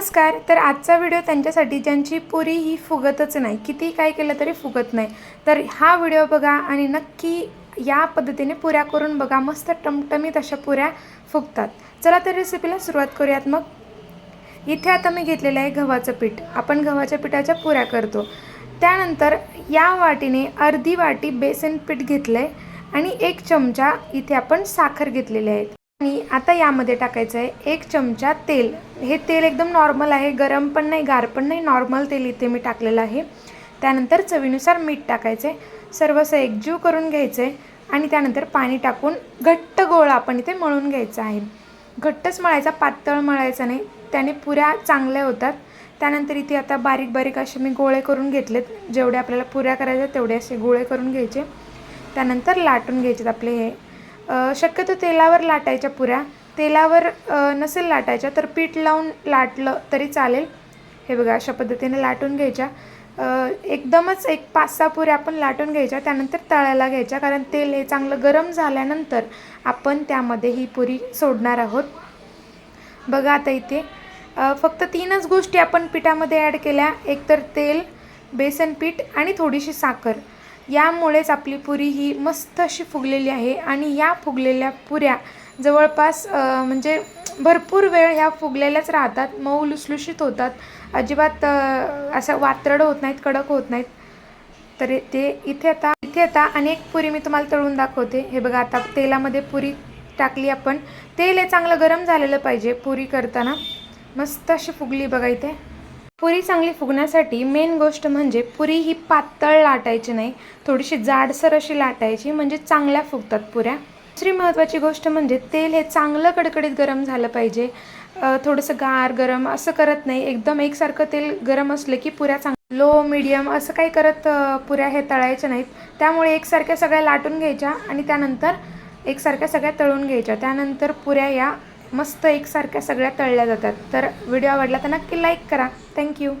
नमस्कार. तर आजचा व्हिडिओ त्यांच्यासाठी ज्यांची पुरी ही फुगतच नाही किती काय केलं तरी फुगत नाही. तर हा व्हिडिओ बघा आणि नक्की या पद्धतीने पुऱ्या करून बघा मस्त टमटमीत अशा पुऱ्या फुगतात. चला तर रेसिपीला सुरुवात करूयात मग. इथे आता मी घेतलेलं आहे गव्हाचं पीठ. आपण गव्हाच्या पिठाच्या पुऱ्या करतो. त्यानंतर या वाटीने अर्धी वाटी बेसन पीठ घेतलं आहे आणि एक चमचा इथे आपण साखर घेतलेली आहे. आणि आता यामध्ये टाकायचं आहे एक चमचा तेल. हे तेल एकदम नॉर्मल आहे. गरम पण नाही गार पण नाही. नॉर्मल तेल इथे मी टाकलेलं आहे. त्यानंतर चवीनुसार मीठ टाकायचं आहे सर्व असं एकजीव करून घ्यायचं आहे आणि त्यानंतर पाणी टाकून घट्ट गोळा आपण इथे मळून घ्यायचा आहे. घट्टच मळायचा पातळ मळायचा नाही. त्याने पुऱ्या चांगल्या होतात. त्यानंतर इथे आता बारीक बारीक असे मी गोळे करून घेतलेत. जेवढे आपल्याला पुऱ्या करायच्या तेवढे असे गोळे करून घ्यायचे. त्यानंतर लाटून घ्यायचेत आपले हे शक्यतो तेलावर लाटायच्या पुऱ्या. तेलावर नसेल लाटायच्या तर पीठ लावून लाटलं तरी चालेल. हे बघा अशा पद्धतीने लाटून घ्यायच्या. एकदमच एक पाच सहा पुऱ्या आपण लाटून घ्यायच्या त्यानंतर तळायला घ्यायच्या कारण तेल हे चांगलं गरम झाल्यानंतर आपण त्यामध्ये ही पुरी सोडणार आहोत. बघा आता इथे फक्त तीनच गोष्टी आपण पिठामध्ये ॲड केल्या. एकतर तेल बेसन पीठ आणि थोडीशी साखर. यामुळेच आपली पुरी ही मस्त अशी फुगलेली आहे आणि या फुगलेल्या पुऱ्या जवळपास म्हणजे भरपूर वेळ ह्या फुगलेल्याच राहतात मऊ लुसलुशीत होतात अजिबात असं वात्रड होत नाहीत कडक होत नाहीत. तर ते इथे आता इथे आता अनेक पुरी मी तुम्हाला तळून दाखवते. हे बघा आता तेलामध्ये पुरी टाकली आपण. तेल हे चांगलं गरम झालेलं पाहिजे पुरी करताना. मस्त अशी फुगली बघा इथे. पुरी चांगली फुगण्यासाठी मेन गोष्ट म्हणजे पुरी ही पातळ लाटायची नाही थोडीशी जाडसर अशी लाटायची म्हणजे चांगल्या फुगतात पुऱ्या. दुसरी महत्त्वाची गोष्ट म्हणजे तेल हे चांगलं कडकडीत गरम झालं पाहिजे. थोडंसं गार गरम असं करत नाही. एकदम एकसारखं तेल गरम असलं की पुऱ्या चांग लो मिडियम असं काही करत पुऱ्या हे तळायच्या नाहीत. त्यामुळे एकसारख्या सगळ्या लाटून घ्यायच्या आणि त्यानंतर एकसारख्या सगळ्या तळून घ्यायच्या. त्यानंतर पुऱ्या या मस्त एकसारख्या सगळ्या तळल्या जातात. तर व्हिडिओ आवडला तर नक्की लाईक करा. थँक्यू